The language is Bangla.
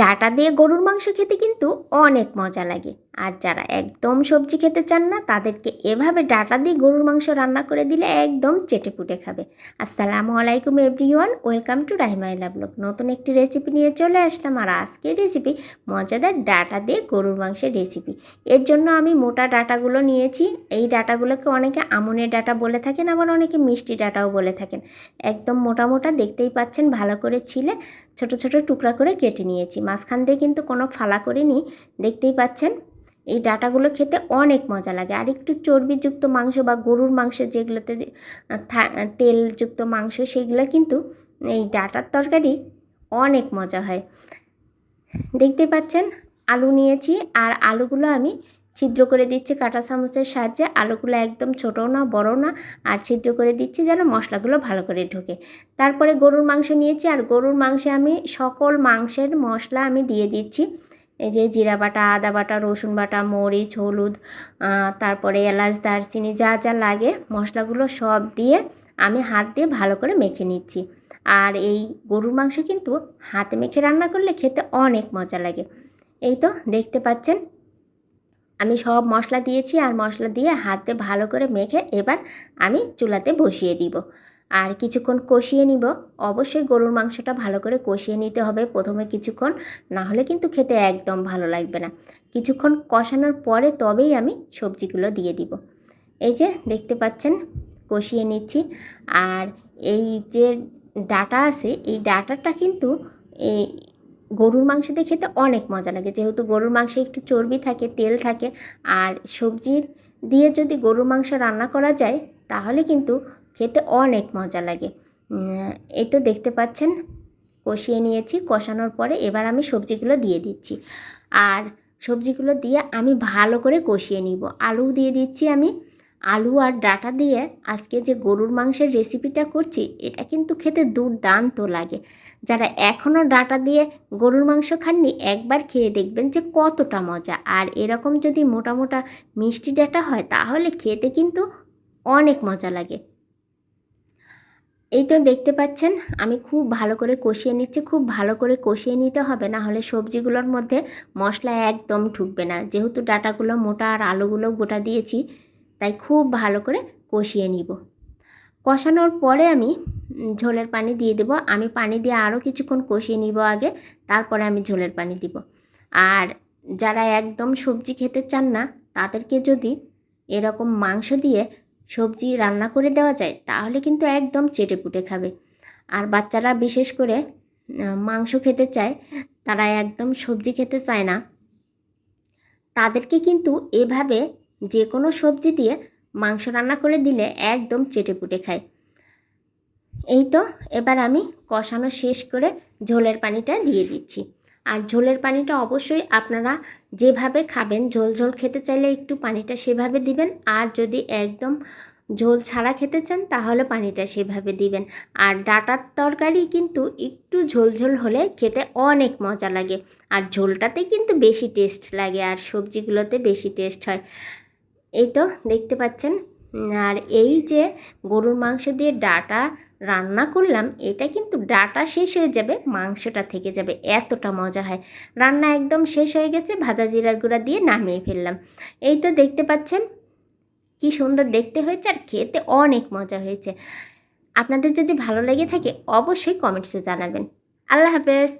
ডাটা দিয়ে গরুর মাংস খেতে কিন্তু অনেক মজা লাগে। আর যারা একদম সবজি খেতে চান না, তাদেরকে এভাবে ডাটা দিয়ে গরুর মাংস রান্না করে দিলে একদম চেটেপুটে খাবে। আসসালামু আলাইকুম এভরিওয়ান, ওয়েলকাম টু রাহিমাইলা ব্লগ। নতুন একটি রেসিপি নিয়ে চলে আসলাম আর আজকের রেসিপি মজাদার ডাটা দিয়ে গরুর মাংসের রেসিপি। এর জন্য আমি মোটা ডাটাগুলো নিয়েছি। এই ডাটাগুলোকে অনেকে আমনের ডাটা বলে থাকেন, আবার অনেকে মিষ্টি ডাটাও বলে থাকেন। একদম মোটা মোটা, দেখতেই পাচ্ছেন ভালো করে ছিলে। ছোট ছোট টুকরা করে কেটে নিয়েছি। মাঝখান দিয়ে কিন্তু কোনো ফালা করিনি, দেখতেই পাচ্ছেন? এই ডাটাগুলো খেতে অনেক মজা লাগে। আর একটু চর্বিযুক্ত মাংস বা গরুর মাংস যেগুলোতে তেলযুক্ত মাংস, সেগুলো কিন্তু এই ডাটার তরকারি অনেক মজা হয়। দেখতে পাচ্ছেন? আলু নিয়েছি আর আলুগুলো আমি ছিদ্র করে দিচ্ছি কাঁটা চামচের সাহায্যে। আলুগুলো একদম ছোটো না বড় না। আর ছিদ্র করে দিচ্ছি যেন মশলাগুলো ভালো করে ঢোকে। তারপরে গরুর মাংস নিয়েছি। আর গরুর মাংসে আমি সকল মাংসের মশলা আমি দিয়ে দিচ্ছি। এই যে জিরা বাটা, আদা বাটা, রসুন বাটা, মরিচ, হলুদ তারপরে এলাচ, দারচিনি, যা যা লাগে মশলাগুলো সব দিয়ে আমি হাত দিয়ে ভালো করে মেখে নিচ্ছি। আর এই গরুর মাংস কিন্তু হাতে মেখে রান্না করলে খেতে অনেক মজা লাগে। এই তো দেখতে পাচ্ছেন আমি সব মশলা দিয়েছি আর মশলা দিয়ে হাতে ভালো করে মেখে এবার আমি চুলাতে বসিয়ে দিব। আর কিছুক্ষণ কষিয়ে নিব। অবশ্যই গরুর মাংসটা ভালো করে কষিয়ে নিতে হবে প্রথমে কিছুক্ষণ, না হলে কিন্তু খেতে একদম ভালো লাগবে না। কিছুক্ষণ কষানোর পরে তবেই আমি সবজিগুলো দিয়ে দিব। এই যে দেখতে পাচ্ছেন, কষিয়ে নিচ্ছি। আর এই যে ডাটা আছে, এই ডাটাটা কিন্তু গরুর মাংস দিয়ে খেতে অনেক মজা লাগে। যেহেতু গরুর মাংসে একটু চর্বি থাকে, তেল থাকে, আর সবজি দিয়ে যদি গরুর মাংস রান্না করা যায়, তাহলে কিন্তু খেতে অনেক মজা লাগে। এই তো দেখতে পাচ্ছেন, কষিয়ে নিয়েছি, কষানোর পরে এবার আমি সবজিগুলো দিয়ে দিচ্ছি। আর সবজিগুলো দিয়ে আমি ভালো করে কষিয়ে নিব। আলু দিয়ে দিচ্ছি আমি আলু আর ডাটা দিয়ে আজকে যে গরুর মাংসের রেসিপিটা করছি, এটা কিন্তু খেতে দুর্দান্ত লাগে। যারা এখনও ডাটা দিয়ে গরুর মাংস খাননি, একবার খেয়ে দেখবেন যে কতটা মজা। আর এরকম যদি মোটা মোটা মিষ্টি ডাটা হয়, তাহলে খেতে কিন্তু অনেক মজা লাগে। এই তো দেখতে পাচ্ছেন, আমি খুব ভালো করে কষিয়ে নিচ্ছি, খুব ভালো করে কষিয়ে নিতে হবে, না হলে সবজিগুলোর মধ্যে মশলা একদম ঢুকবে না। যেহেতু ডাটাগুলো মোটা আর আলুগুলো গোটা দিয়েছি তাই খুব ভালো করে কষিয়ে নিব। কষানোর পরে আমি ঝোলের পানি দিয়ে দেবো। আমি পানি দিয়ে আরও কিছুক্ষণ কষিয়ে নিব আগে, তারপরে আমি ঝোলের পানি দিব। আর যারা একদম সবজি খেতে চান না, তাদেরকে যদি এরকম মাংস দিয়ে সবজি রান্না করে দেওয়া যায়, তাহলে কিন্তু একদম চেটেপুটে খাবে। আর বাচ্চারা বিশেষ করে মাংস খেতে চায়, তারা একদম সবজি খেতে চায় না, তাদেরকে কিন্তু এভাবে যে কোনো সবজি দিয়ে মাংস রান্না করে দিলে একদম চেটেপুটে খায়। এই তো, এবার আমি কষানো শেষ করে ঝোলের পানিটা দিয়ে দিচ্ছি। আর ঝোলের পানিটা অবশ্যই আপনারা যেভাবে খাবেন, ঝোল ঝোল খেতে চাইলে একটু পানিটা সেভাবে দিবেন। আর যদি একদম ঝোল ছাড়া খেতে চান, তাহলে পানিটা সেভাবে দিবেন। আর ডাটার তরকারি কিন্তু একটু ঝোল ঝোল হলে খেতে অনেক মজা লাগে। আর ঝোলটাতে কিন্তু বেশি টেস্ট লাগে, আর সবজিগুলোতে বেশি টেস্ট হয়। এই তো দেখতে পাচ্ছেন। আর এই যে গরুর মাংস দিয়ে ডাটা রান্না করলাম, এটা কিন্তু ডাটা শেষ হয়ে যাবে, মাংসটা থেকে যাবে। এতটা মজা হয়। রান্না একদম শেষ হয়ে গেছে, ভাজা জিরার গুঁড়া দিয়ে নামিয়ে ফেললাম। এই তো দেখতে পাচ্ছেন, কি সুন্দর দেখতে হয়েছে আর খেতে অনেক মজা হয়েছে। আপনাদের যদি ভালো লেগে থাকে, অবশ্যই কমেন্টসে জানাবেন। আল্লাহ হাফেজ।